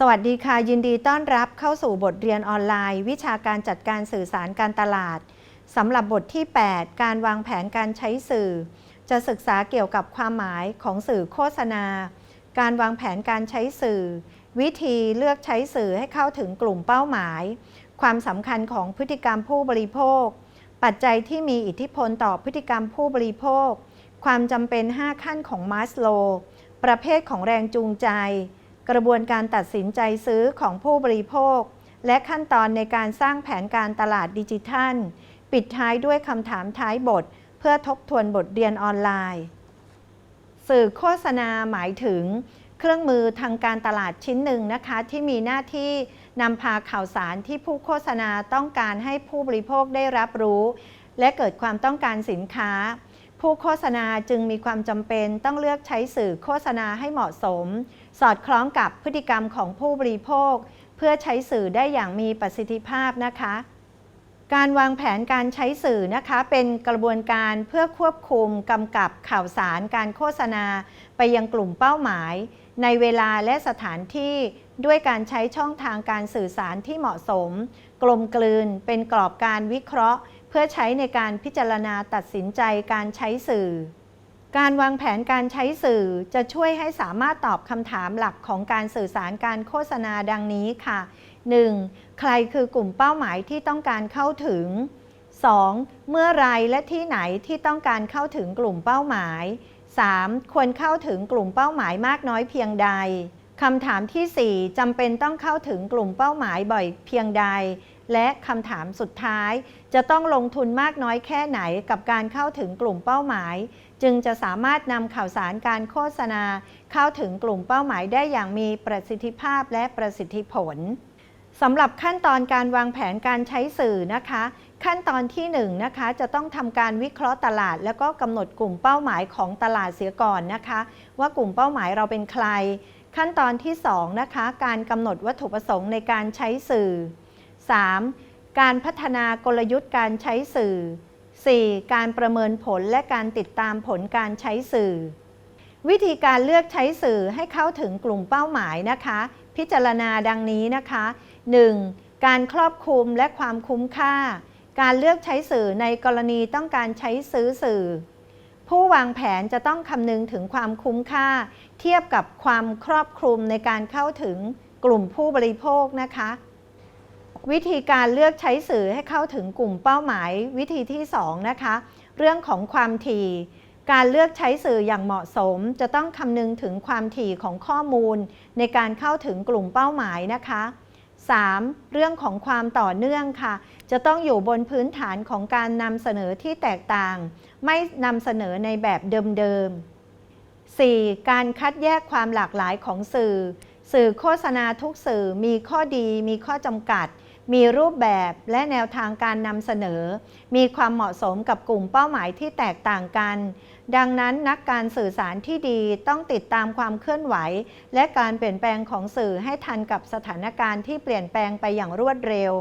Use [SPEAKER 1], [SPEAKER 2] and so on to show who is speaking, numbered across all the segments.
[SPEAKER 1] สวัสดีค่ะ ยินดีต้อนรับเข้าสู่บทเรียนออนไลน์ วิชาการจัดการสื่อสารการตลาดสำหรับบทที่ 8 การวางแผนการใช้สื่อ จะศึกษาเกี่ยวกับความหมายของสื่อโฆษณา การวางแผนการใช้สื่อ วิธีเลือกใช้สื่อให้เข้าถึงกลุ่มเป้าหมาย ความสำคัญของพฤติกรรมผู้บริโภค ปัจจัยที่มีอิทธิพลต่อพฤติกรรมผู้บริโภค ความจำเป็น 5 ขั้นของมาสโล ประเภทของแรงจูงใจ กระบวนการตัดสินใจซื้อของผู้บริโภค และขั้นตอนในการสร้างแผนการตลาดดิจิทัล ปิดท้ายด้วยคำถามท้ายบท เพื่อทบทวนบทเรียนออนไลน์ สื่อโฆษณาหมายถึง เครื่องมือทางการตลาดชิ้นหนึ่งนะคะ ที่มีหน้าที่นำพาข่าวสารที่ผู้โฆษณาต้องการให้ผู้บริโภคได้รับรู้ และเกิดความต้องการสินค้า ผู้โฆษณาจึงมีความจำเป็นต้องเลือกใช้สื่อโฆษณาให้เหมาะสม สอดคล้องกับพฤติกรรมของผู้บริโภค เพื่อใช้สื่อได้อย่างมีประสิทธิภาพนะคะ การวางแผนการใช้สื่อนะคะ เป็นกระบวนการเพื่อควบคุมกำกับข่าวสารการโฆษณา ไปยังกลุ่มเป้าหมาย ในเวลาและสถานที่ด้วยการใช้ช่องทางการสื่อสารที่เหมาะสม กลมกลืนเป็นกรอบการวิเคราะห์ เพื่อใช้ในการพิจารณาตัดสินใจการใช้สื่อ การวางแผนการใช้สื่อจะช่วยให้สามารถตอบคำถามหลักของการสื่อสารการโฆษณาดังนี้ค่ะ 1. ใครคือกลุ่มเป้าหมายที่ต้องการเข้าถึง 2. เมื่อไรและที่ไหนที่ต้องการเข้าถึงกลุ่มเป้าหมาย 3. ควรเข้าถึงกลุ่มเป้าหมายมากน้อยเพียงใดคำถามที่ 4จำเป็นต้องเข้าถึงกลุ่มเป้าหมายบ่อยเพียงใด และคำถามสุดท้าย จะต้องลงทุนมากน้อยแค่ไหนกับการเข้าถึงกลุ่มเป้าหมาย จึงจะสามารถนำข่าวสารการโฆษณา เข้าถึงกลุ่มเป้าหมายได้อย่างมีประสิทธิภาพและประสิทธิผลสำหรับขั้นตอนการวางแผนการใช้สื่อนะคะ ขั้นตอนที่1นนะคะจะต้องทำการวิเคราะห์ตลาด แล้วก็กำหนดกลุ่มเป้าหมายของตลาดเสียก่อนนะคะ ว่ากลุ่มเป้าหมายเราเป็นใคร ขั้นตอนที่2นะคะการกำหนดวัตถุประสงค์ในการใช้สื่อ 3. การพัฒนากลยุทธ์การใช้สื่อ 4. การประเมินผลและการติดตามผลการใช้สื่อ วิธีการเลือกใช้สื่อให้เข้าถึงกลุ่มเป้าหมายนะคะ พิจารณาดังนี้นะคะ 1. การครอบคลุมและความคุ้มค่า การเลือกใช้สื่อในกรณีต้องการใช้ซื้อสื่อ ผู้วางแผนจะต้องคำนึงถึงความคุ้มค่า เทียบกับความครอบคลุมในการเข้าถึงกลุ่มผู้บริโภคนะคะ วิธีการเลือกใช้สื่อให้เข้าถึงกลุ่มเป้าหมายวิธีที่ 2 นะคะ เรื่องของความถี่ การเลือกใช้สื่ออย่างเหมาะสม จะต้องคำนึงถึงความถี่ของข้อมูล ในการเข้าถึงกลุ่มเป้าหมายนะคะ 3. เรื่องของความต่อเนื่องค่ะ จะต้องอยู่บนพื้นฐานของการนำเสนอที่แตกต่าง ไม่นำเสนอในแบบเดิมๆ 4. การคัดแยกความหลากหลายของสื่อ สื่อโฆษณาทุกสื่อมีข้อดีมีข้อจำกัด มีรูปแบบและแนวทางการนำเสนอ มีความเหมาะสมกับกลุ่มเป้าหมายที่แตกต่างกัน ดังนั้นนักการสื่อสารที่ดีต้องติดตามความเคลื่อนไหว และการเปลี่ยนแปลงของสื่อให้ทันกับสถานการณ์ที่เปลี่ยนแปลงไปอย่างรวดเร็ว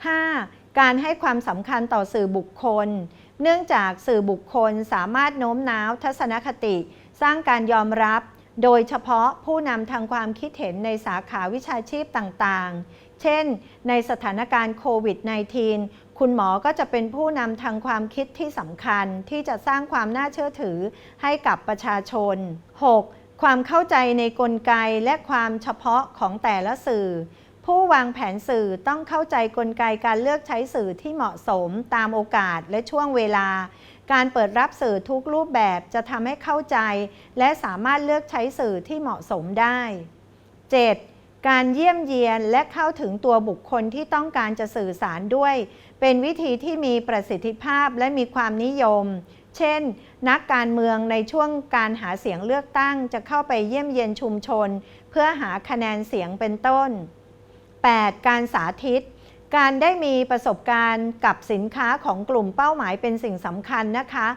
[SPEAKER 1] 5. การให้ความสำคัญต่อสื่อบุคคล เนื่องจากสื่อบุคคลสามารถโน้มน้าวทัศนคติ สร้างการยอมรับ โดยเฉพาะผู้นำทางความคิดเห็นในสาขาวิชาชีพต่างๆ เช่น ในสถานการณ์โควิด -19 คุณหมอก็จะเป็นผู้นำทางความคิดที่สำคัญที่จะสร้างความน่าเชื่อถือให้กับประชาชน 6. ความเข้าใจในกลไกและความเฉพาะของแต่ละสื่อ ผู้วางแผนสื่อต้องเข้าใจกลไกการเลือกใช้สื่อที่เหมาะสมตามโอกาสและช่วงเวลาการเปิดรับสื่อทุกรูปแบบจะทำให้เข้าใจ และสามารถเลือกใช้สื่อที่เหมาะสมได้ 7. การเยี่ยมเยียนและเข้าถึงตัวบุคคลที่ต้องการจะสื่อสารด้วย เป็นวิธีที่มีประสิทธิภาพและมีความนิยม เช่น นักการเมืองในช่วงการหาเสียงเลือกตั้งจะเข้าไปเยี่ยมเยียนชุมชน เพื่อหาคะแนนเสียงเป็นต้น 8. การสาธิต การได้มีประสบการณ์กับสินค้าของกลุ่มเป้าหมายเป็นสิ่งสำคัญนะคะ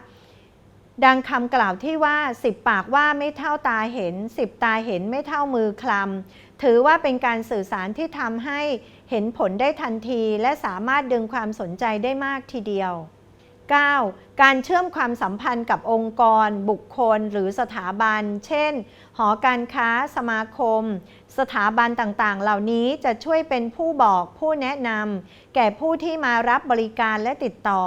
[SPEAKER 1] ดังคำกล่าวที่ว่า10ปากว่าไม่เท่าตาเห็น10ตาเห็นไม่เท่ามือคลำถือว่าเป็นการสื่อสารที่ทำให้เห็นผลได้ทันที และสามารถดึงความสนใจได้มากทีเดียว 9. การเชื่อมความสัมพันธ์กับองค์กร บุคคล หรือสถาบัน เช่น หอการค้า สมาคม สถาบันต่างๆ เหล่านี้จะช่วยเป็นผู้บอกผู้แนะนำแก่ผู้ที่มารับบริการและติดต่อ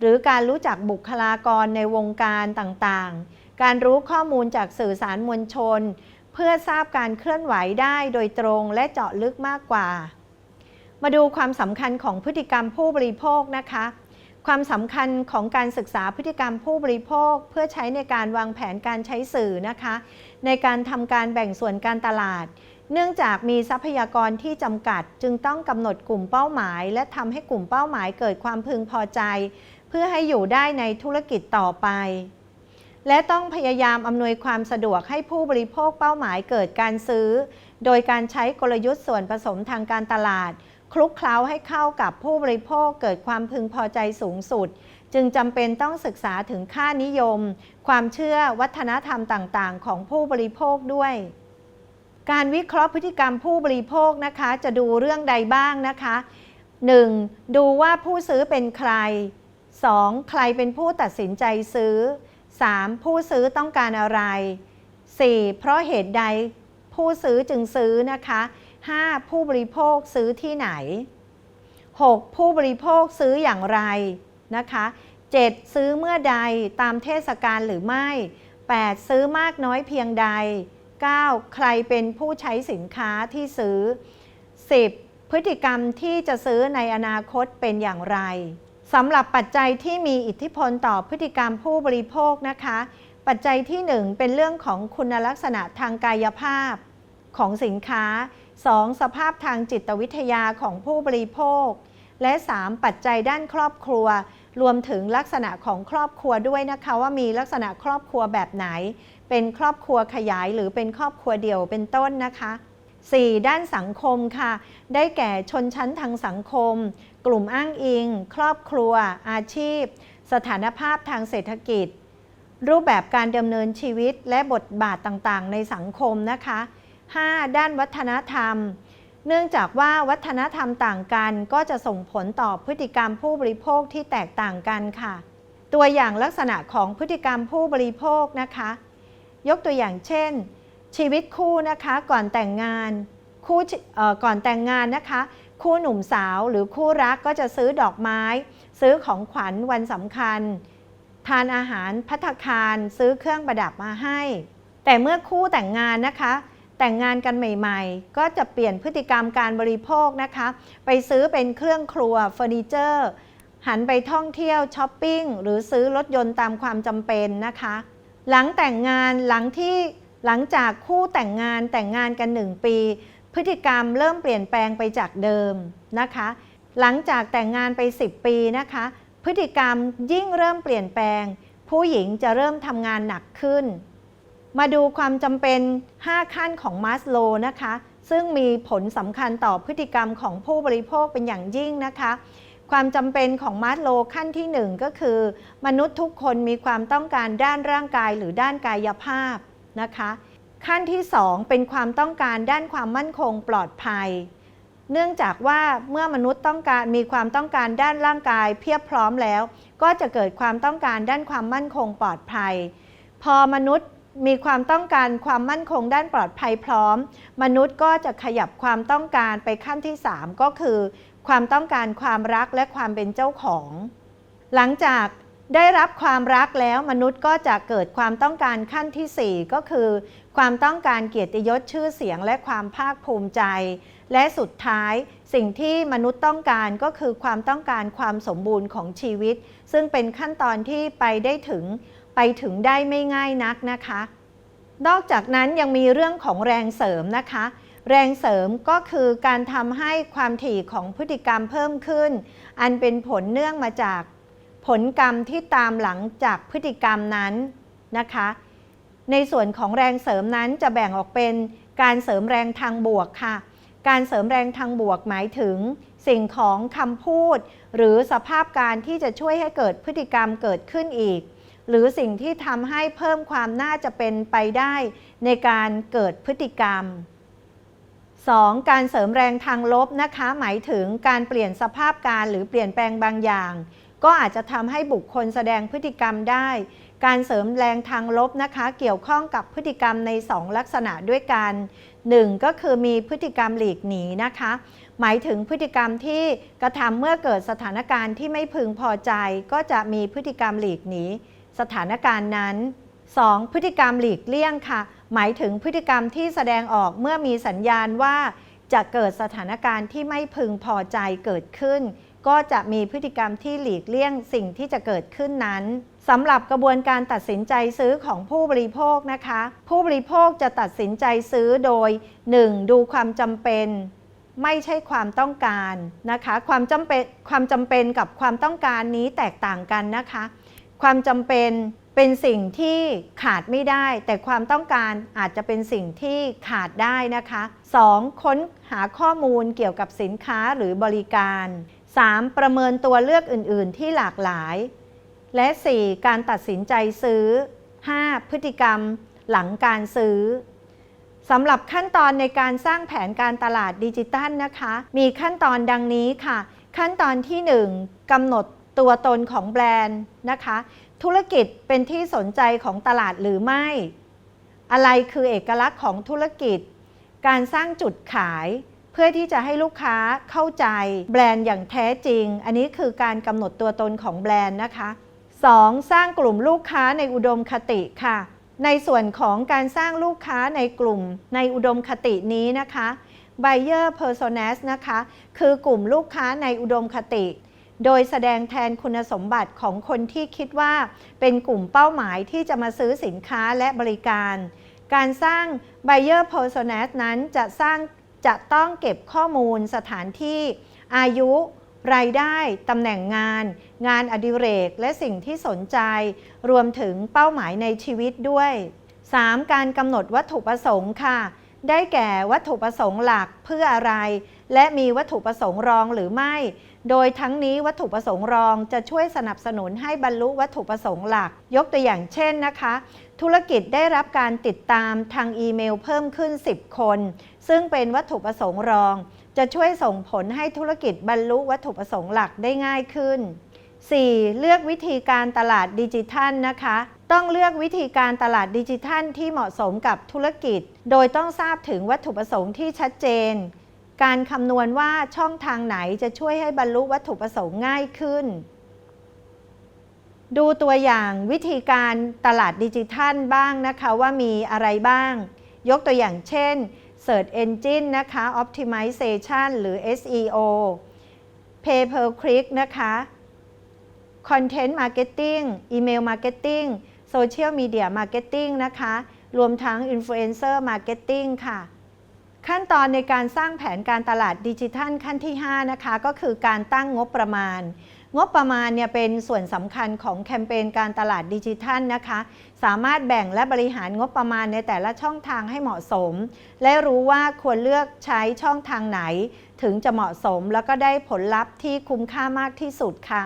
[SPEAKER 1] หรือการรู้จักบุคลากรในวงการต่างๆ การรู้ข้อมูลจากสื่อสารมวลชน เพื่อทราบการเคลื่อนไหวได้โดยตรงและเจาะลึกมากกว่า มาดูความสำคัญของพฤติกรรมผู้บริโภคนะคะ ความสำคัญของการศึกษาพฤติกรรมผู้บริโภค เพื่อใช้ในการวางแผนการใช้สื่อนะคะ ในการทำการแบ่งส่วนการตลาดเนื่องจากมีทรัพยากรที่จำกัด จึงต้องกำหนดกลุ่มเป้าหมาย และทำให้กลุ่มเป้าหมายเกิดความพึงพอใจ พื่อให้อยู่ได้ในธุรกิจต่อไป และต้องพยายามอำนวยความสะดวกให้ผู้บริโภคเป้าหมายเกิดการซื้อ โดยการใช้กลยุทธ์ส่วนผสมทางการตลาด คลุกเคล้าให้เข้ากับผู้บริโภคเกิดความพึงพอใจสูงสุด จึงจำเป็นต้องศึกษาถึงค่านิยม ความเชื่อวัฒนธรรมต่างๆ ของผู้บริโภคด้วยการวิเคราะห์พฤติกรรมผู้บริโภคนะคะ จะดูเรื่องใดบ้างนะคะ 1. ดูว่าผู้ซื้อเป็นใคร 2. ใครเป็นผู้ตัดสินใจซื้อ 3. ผู้ซื้อต้องการอะไร 4. เพราะเหตุใดผู้ซื้อจึงซื้อนะคะ 5. ผู้บริโภคซื้อที่ไหน 6. ผู้บริโภคซื้ออย่างไรนะคะ 7. ซื้อเมื่อใดตามเทศกาลหรือไม่ 8. ซื้อมากน้อยเพียงใด 9. ใครเป็นผู้ใช้สินค้าที่ซื้อ 10. พฤติกรรมที่จะซื้อในอนาคตเป็นอย่างไร สำหรับปัจจัยที่มีอิทธิพลต่อพฤติกรรมผู้บริโภคนะคะ ปัจจัยที่ 1 เป็นเรื่องของคุณลักษณะทางกายภาพของสินค้า 2. สภาพทางจิตวิทยาของผู้บริโภค และ 3. ปัจจัยด้านครอบครัว รวมถึงลักษณะของครอบครัวด้วยนะคะ ว่ามีลักษณะครอบครัวแบบไหน เป็นครอบครัวขยายหรือเป็นครอบครัวเดี่ยวเป็นต้นนะคะ 4. ด้านสังคมค่ะ ได้แก่ชนชั้นทางสังคม กลุ่มอ้างอิง ครอบครัว อาชีพ สถานภาพทางเศรษฐกิจ รูปแบบการดำเนินชีวิตและบทบาทต่างๆ ในสังคมนะคะ 5. ด้านวัฒนธรรม เนื่องจากว่าวัฒนธรรมต่างกันก็จะส่งผลต่อพฤติกรรมผู้บริโภคที่แตกต่างกันค่ะ ตัวอย่างลักษณะของพฤติกรรมผู้บริโภคนะคะ ยกตัวอย่างเช่น ชีวิตคู่นะคะก่อนแต่งงานคู่ก่อนแต่งงานนะคะ คู่หนุ่มสาวหรือคู่รักก็จะซื้อดอกไม้ ซื้อของขวัญวันสำคัญ ทานอาหารพัตคารซื้อเครื่องประดับมาให้ แต่เมื่อคู่แต่งงานนะคะ แต่งงานกันใหม่ๆ ก็จะเปลี่ยนพฤติกรรมการบริโภคนะคะ ไปซื้อเป็นเครื่องครัวเฟอร์นิเจอร์หันไปท่องเที่ยวช้อปปิ้งหรือซื้อรถยนต์ตามความจำเป็นนะคะ หลังแต่งงานหลังที่หลังจากคู่แต่งงานแต่งงานกันหนึ่งปี พฤติกรรมเริ่มเปลี่ยนแปลงไปจากเดิมนะคะ หลังจากแต่งงานไป 10 ปีนะคะ พฤติกรรมยิ่งเริ่มเปลี่ยนแปลง ผู้หญิงจะเริ่มทำงานหนักขึ้น มาดูความจำเป็น 5 ขั้นของมาสโลนะคะ ซึ่งมีผลสำคัญต่อพฤติกรรมของผู้บริโภคเป็นอย่างยิ่งนะคะความจำเป็นของมาสโลขั้นที่ 1 ก็คือ มนุษย์ทุกคนมีความต้องการด้านร่างกายหรือด้านกายภาพนะคะ ขั้นที่ 2 เป็นความต้องการด้านความมั่นคงปลอดภัย เนื่องจากว่าเมื่อมนุษย์ต้องการมีความต้องการด้านร่างกาย เพียบพร้อมแล้ว ก็จะเกิดความต้องการด้านความมั่นคงปลอดภัย พอมนุษย์มีความต้องการความมั่นคงด้านปลอดภัยพร้อม มนุษย์ก็จะขยับความต้องการไปขั้นที่ 3 ก็คือ ความต้องการความรักและความเป็นเจ้าของ หลังจาก ได้รับความรักแล้วมนุษย์ก็จะเกิดความต้องการขั้นที่ 4 ก็คือ ความต้องการเกียรติยศชื่อเสียงและความภาคภูมิใจ และสุดท้ายสิ่งที่มนุษย์ต้องการก็คือความต้องการความสมบูรณ์ของชีวิต ซึ่งเป็นขั้นตอนที่ไปได้ถึงไปถึงได้ไม่ง่ายนักนะคะ นอกจากนั้นยังมีเรื่องของแรงเสริมนะคะ แรงเสริมก็คือการทำให้ความถี่ของพฤติกรรมเพิ่มขึ้น อันเป็นผลเนื่องมาจาก ผลกรรมที่ตามหลังจากพฤติกรรมนั้นนะคะ ในส่วนของแรงเสริมนั้นจะแบ่งออกเป็นการเสริมแรงทางบวกค่ะ การเสริมแรงทางบวกหมายถึง สิ่งของคำพูด หรือสภาพการที่จะช่วยให้เกิดพฤติกรรมเกิดขึ้นอีก หรือสิ่งที่ทำให้เพิ่มความน่าจะเป็นไปได้ในการเกิดพฤติกรรม 2. การเสริมแรงทางลบนะคะ หมายถึงการเปลี่ยนสภาพการหรือเปลี่ยนแปลงบางอย่าง ก็อาจจะทำให้บุคคลแสดงพฤติกรรมได้ การเสริมแรงทางลบนะคะ เกี่ยวข้องกับพฤติกรรมใน 2 ลักษณะด้วยกัน 1. ก็คือมีพฤติกรรมหลีกหนีนะคะ หมายถึงพฤติกรรมที่กระทำเมื่อเกิดสถานการณ์ที่ไม่พึงพอใจ ก็จะมีพฤติกรรมหลีกหนีสถานการณ์นั้น 2. พฤติกรรมหลีกเลี่ยงค่ะ หมายถึงพฤติกรรมที่แสดงออกเมื่อมีสัญญาณว่าจะเกิดสถานการณ์ที่ไม่พึงพอใจเกิดขึ้น ก็จะมีพฤติกรรมที่หลีกเลี่ยงสิ่งที่จะเกิดขึ้นนั้นสำหรับกระบวนการตัดสินใจซื้อของผู้บริโภคนะคะ ผู้บริโภคจะตัดสินใจซื้อโดย 1. ดูความจำเป็น ไม่ใช่ความต้องการนะคะ ความจำเป็นความจำเป็นกับความต้องการนี้แตกต่างกันนะคะ ความจำเป็นเป็นสิ่งที่ขาดไม่ได้ แต่ความต้องการอาจจะเป็นสิ่งที่ขาดได้นะคะ 2. ค้นหาข้อมูลเกี่ยวกับสินค้าหรือบริการ 3. ประเมินตัวเลือกอื่น ๆ ที่หลากหลาย และ 4. การตัดสินใจซื้อ 5. พฤติกรรมหลังการซื้อสำหรับขั้นตอนในการสร้างแผนการตลาดดิจิตัลนะคะ มีขั้นตอนดังนี้ค่ะ ขั้นตอนที่ 1กำหนดตัวตนของแบรนด์นะคะ ธุรกิจเป็นที่สนใจของตลาดหรือไม่ อะไรคือเอกลักษณ์ของธุรกิจ การสร้างจุดขาย พื่อที่จะให้ลูกค้าเข้าใจแบรนด์อย่างแท้จริง อันนี้คือการกำหนดตัวตนของแบรนด์นะคะ 2. สร้างกลุ่มลูกค้าในอุดมคติค่ะ ในส่วนของการสร้างลูกค้าในกลุ่มในอุดมคตินี้นะคะ buyer personas นะคะ คือกลุ่มลูกค้าในอุดมคติ โดยแสดงแทนคุณสมบัติของคนที่คิดว่า เป็นกลุ่มเป้าหมายที่จะมาซื้อสินค้าและบริการ การสร้าง buyer personas นั้นจะสร้าง จะต้องเก็บข้อมูลสถานที่อายุ รายได้ ตำแหน่งงาน งานอดิเรก และสิ่งที่สนใจ รวมถึงเป้าหมายในชีวิตด้วย 3. การกำหนดวัตถุประสงค์ค่ะ ได้แก่วัตถุประสงค์หลักเพื่ออะไร และมีวัตถุประสงค์รองหรือไม่ โดยทั้งนี้วัตถุประสงค์รองจะช่วยสนับสนุนให้บรรลุวัตถุประสงค์หลัก ยกตัวอย่างเช่นนะคะ ธุรกิจได้รับการติดตามทางอีเมลเพิ่มขึ้น 10 คน ซึ่งเป็นวัตถุประสงค์รอง จะช่วยส่งผลให้ธุรกิจบรรลุวัตถุประสงค์หลักได้ง่ายขึ้น 4. เลือกวิธีการตลาดดิจิทัลนะคะ ต้องเลือกวิธีการตลาดดิจิทัลที่เหมาะสมกับธุรกิจ โดยต้องทราบถึงวัตถุประสงค์ที่ชัดเจน การคำนวณว่าช่องทางไหนจะช่วยให้บรรลุวัตถุประสงค์ง่ายขึ้น ดูตัวอย่างวิธีการตลาดดิจิทัลบ้างนะคะว่ามีอะไรบ้าง ยกตัวอย่างเช่น Search Engine นะคะ Optimization หรือ SEO Pay per click นะคะ Content Marketing Email Marketing Social Media Marketing นะคะ รวมทั้ง Influencer Marketing ค่ะ ขั้นตอนในการสร้างแผนการตลาดดิจิทัลขั้นที่ 5 นะคะ ก็คือการตั้งงบประมาณ งบประมาณเนี่ยเป็นส่วนสำคัญของแคมเปญการตลาดดิจิทัลนะคะ สามารถแบ่งและบริหารงบประมาณในแต่ละช่องทางให้เหมาะสม และรู้ว่าควรเลือกใช้ช่องทางไหน ถึงจะเหมาะสมแล้วก็ได้ผลลัพธ์ที่คุ้มค่ามากที่สุดค่ะ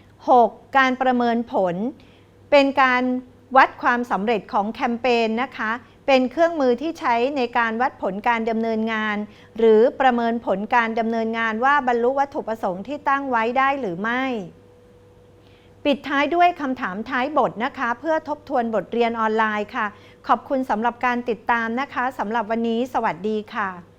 [SPEAKER 1] 6. การประเมินผล เป็นการวัดความสำเร็จของแคมเปญนะคะ เป็นเครื่องมือที่ใช้ในการวัดผลการดำเนินงาน หรือประเมินผลการดำเนินงานว่าบรรลุวัตถุประสงค์ที่ตั้งไว้ได้หรือไม่ ปิดท้ายด้วยคำถามท้ายบทนะคะ เพื่อทบทวนบทเรียนออนไลน์ค่ะ ขอบคุณสำหรับการติดตามนะคะสำหรับวันนี้ สวัสดีค่ะ